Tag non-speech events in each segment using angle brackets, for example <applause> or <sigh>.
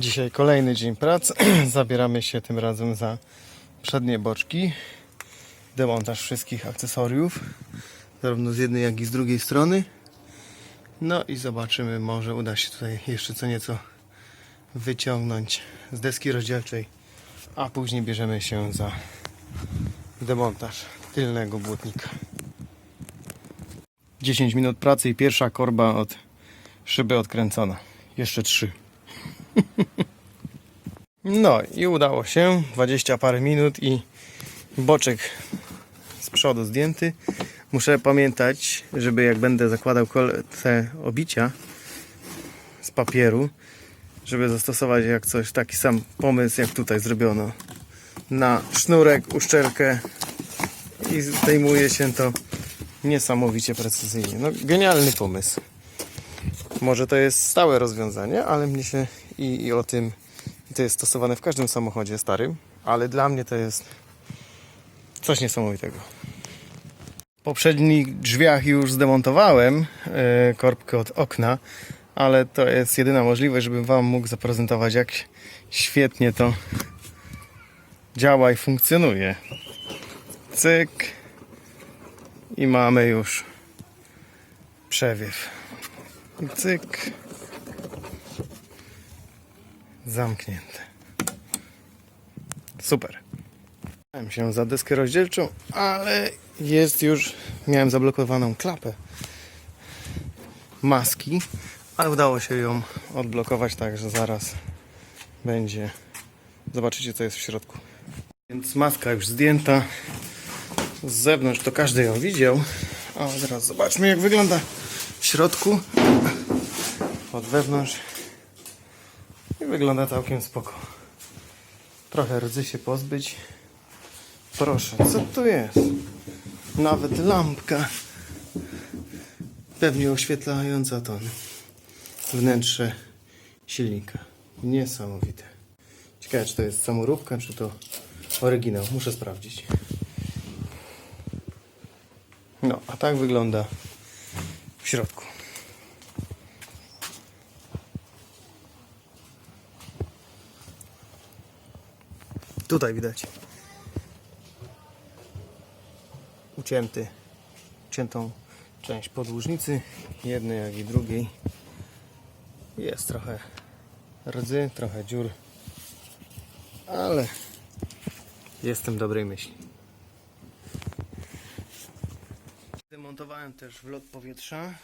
Dzisiaj kolejny dzień pracy. <clears throat> Zabieramy się tym razem za przednie boczki. Demontaż wszystkich akcesoriów, zarówno z jednej, jak i z drugiej strony. No i zobaczymy, może uda się tutaj jeszcze co nieco wyciągnąć z deski rozdzielczej, a później bierzemy się za demontaż tylnego błotnika. 10 minut pracy i pierwsza korba od szyby odkręcona. Jeszcze trzy. <laughs> No i udało się. 20 parę minut i boczek z przodu zdjęty. Muszę pamiętać, żeby jak będę zakładał te obicia z papieru, żeby zastosować jak coś taki sam pomysł jak tutaj zrobiono. Na sznurek, uszczelkę i zdejmuje się to niesamowicie precyzyjnie. No genialny pomysł. Może to jest stałe rozwiązanie, ale mnie się i, i o tym i to jest stosowane w każdym samochodzie starym, ale dla mnie to jest coś niesamowitego. W poprzednich drzwiach już zdemontowałem e, korbkę od okna, ale to jest jedyna możliwość, żebym Wam mógł zaprezentować, jak świetnie to działa i funkcjonuje. Cyk i mamy już przewiew. Cyk. Zamknięte. Super. Miałem się za deskę rozdzielczą, ale jest już. Miałem zablokowaną klapę maski, ale udało się ją odblokować, także zaraz będzie. Zobaczycie, co jest w środku. Więc maska już zdjęta. Z zewnątrz to każdy ją widział. A teraz zobaczmy, jak wygląda w środku. Od wewnątrz. Wygląda całkiem spoko. Trochę rdzy się pozbyć. Proszę, co tu jest? Nawet lampka. Pewnie oświetlająca to wnętrze silnika. Niesamowite. Ciekawe, czy to jest samoróbka, czy to oryginał. Muszę sprawdzić. No, a tak wygląda w środku. Tutaj widać. Ucięty, uciętą część podłużnicy, jednej jak i drugiej. Jest trochę rdzy, trochę dziur, ale jestem dobrej myśli. Demontowałem też wlot powietrza.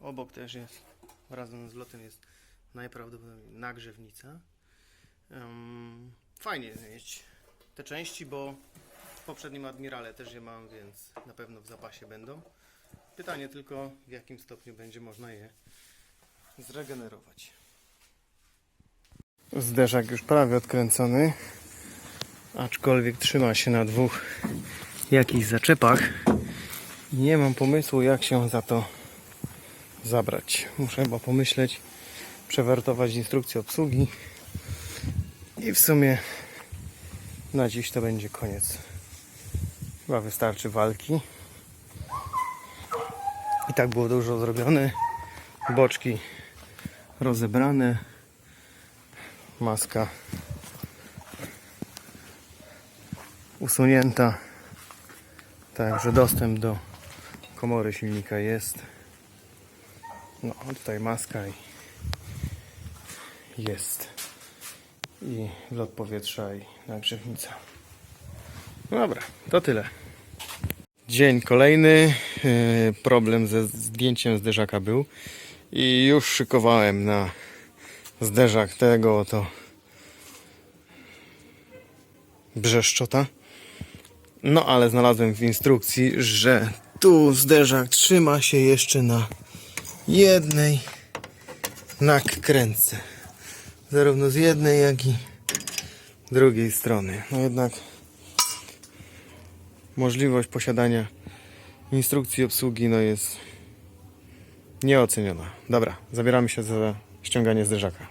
Obok też jest, razem z wlotem jest najprawdopodobniej nagrzewnica. Em, fajnie mieć te części, bo w poprzednim Admirale też je mam, więc na pewno w zapasie będą. Pytanie tylko, w jakim stopniu będzie można je zregenerować. Zderzak już prawie odkręcony, aczkolwiek trzyma się na dwóch jakichś zaczepach. Nie mam pomysłu, jak się za to zabrać. Muszę chyba pomyśleć, przewertować instrukcję obsługi i w sumie na dziś to będzie koniec. Chyba wystarczy walki. I tak było dużo zrobione. Boczki rozebrane. Maska usunięta. Także dostęp do komory silnika jest. No, tutaj maska i jest. I lot powietrza i nagrzewnica. No Dobra, to tyle. Dzień kolejny. Yy, Problem ze zdjęciem zderzaka był. I już szykowałem na zderzak tego oto brzeszczota. No ale znalazłem w instrukcji, że tu zderzak trzyma się jeszcze na jednej nakrętce. Zarówno z jednej, jak i drugiej strony. No jednak możliwość posiadania instrukcji obsługi no jest nieoceniona. Dobra, zabieramy się za ściąganie zderzaka.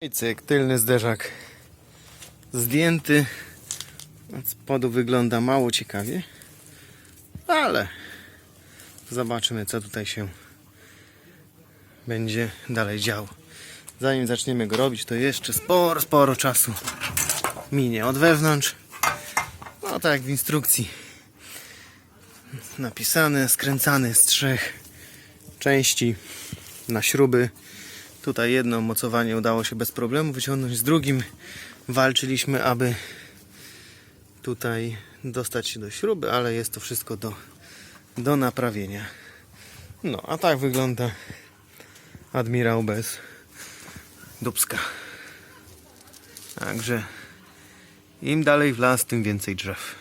I cyk, tylny zderzak zdjęty. Od spodu wygląda mało ciekawie, ale zobaczymy co tutaj się będzie dalej działo. Zanim zaczniemy go robić, to jeszcze sporo, sporo czasu minie od wewnątrz. No tak jak w instrukcji napisane, skręcany z trzech części na śruby. Tutaj jedno mocowanie udało się bez problemu wyciągnąć, z drugim walczyliśmy, aby tutaj dostać się do śruby, ale jest to wszystko do, do naprawienia. No, a tak wygląda admirał bez dubska. Także im dalej w las, tym więcej drzew.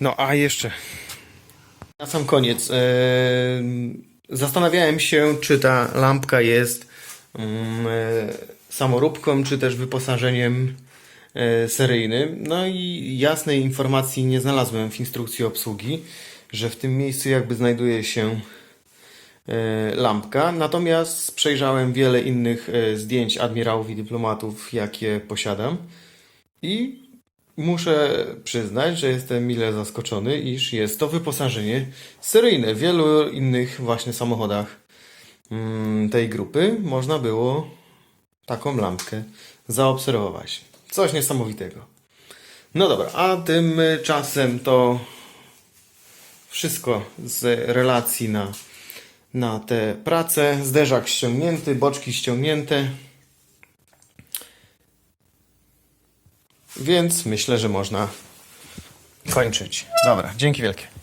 No, a jeszcze na sam koniec. em, zastanawiałem się, czy ta lampka jest e, samoróbką, czy też wyposażeniem e, seryjnym. No i jasnej informacji nie znalazłem w instrukcji obsługi, że w tym miejscu jakby znajduje się lampka. Natomiast przejrzałem wiele innych e, zdjęć admirałów i dyplomatów, jakie posiadam. I muszę przyznać, że jestem mile zaskoczony, iż jest to wyposażenie seryjne. W wielu innych właśnie samochodach mm, tej grupy można było taką lampkę zaobserwować. Coś niesamowitego. No dobra, a tymczasem to wszystko z relacji na, na tę pracę. Zderzak ściągnięty, boczki ściągnięte. Więc myślę, że można kończyć. Dobra, dzięki wielkie.